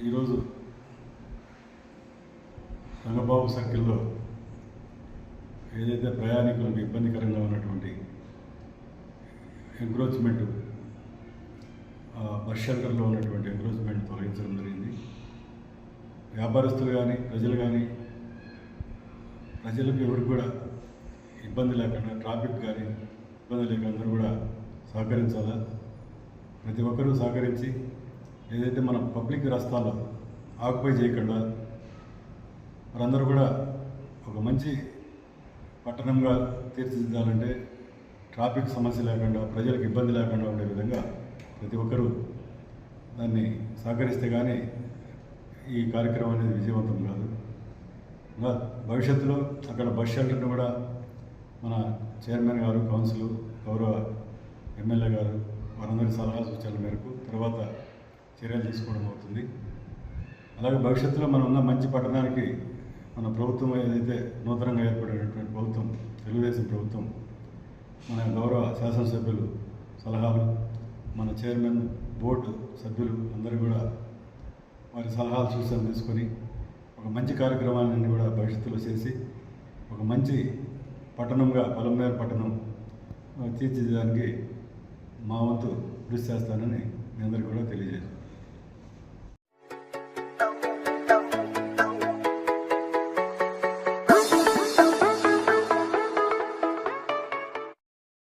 ఈరోజు రంగబాబు సర్కిల్లో ఏదైతే ప్రయాణికులకు ఇబ్బందికరంగా ఉన్నటువంటి ఎంక్రోచ్మెంటు బస్ షెల్టర్లో ఉన్నటువంటి ఎంక్రోచ్మెంట్ తొలగించడం జరిగింది. వ్యాపారస్తులు కానీ ప్రజలు కానీ ప్రజలకు ఎవరికి కూడా ఇబ్బంది లేకుండా ట్రాఫిక్ కానీ ఇబ్బంది లేకుండా అందరూ కూడా సహకరించాలా? ప్రతి ఒక్కరూ సహకరించి ఏదైతే మన పబ్లిక్ రస్తాల్లో ఆక్యుపై చేయకుండా వారందరూ కూడా ఒక మంచి పట్టణంగా తీర్చిదిద్దాలంటే ట్రాఫిక్ సమస్య లేకుండా ప్రజలకు ఇబ్బంది లేకుండా ఉండే విధంగా ప్రతి ఒక్కరూ దాన్ని సహకరిస్తే కానీ ఈ కార్యక్రమం అనేది విజయవంతం కాదు. ఇంకా భవిష్యత్తులో అక్కడ బస్ షెల్టర్ను కూడా మన చైర్మన్ గారు కౌన్సిల్ గౌరవ ఎమ్మెల్యే గారు వారందరి సలహా సూచనల మేరకు తర్వాత చర్యలు తీసుకోవడం అవుతుంది. అలాగే భవిష్యత్తులో మనం ఉన్న మంచి పట్టణానికి మన ప్రభుత్వం ఏదైతే నూతనంగా ఏర్పడినటువంటి ప్రభుత్వం తెలుగుదేశం ప్రభుత్వం మన గౌరవ శాసనసభ్యులు సలహాలు మన చైర్మన్ బోర్డు సభ్యులు అందరూ కూడా వారి సలహాలు సూచనలు తీసుకొని ఒక మంచి కార్యక్రమాలన్నీ కూడా భవిష్యత్తులో చేసి ఒక మంచి పట్టణంగా పొలంనేరు పట్టణం ఆ, తీర్చిదిద్దడానికి మా వంతు కృషి చేస్తానని మీ అందరికీ కూడా తెలియజేస్తాను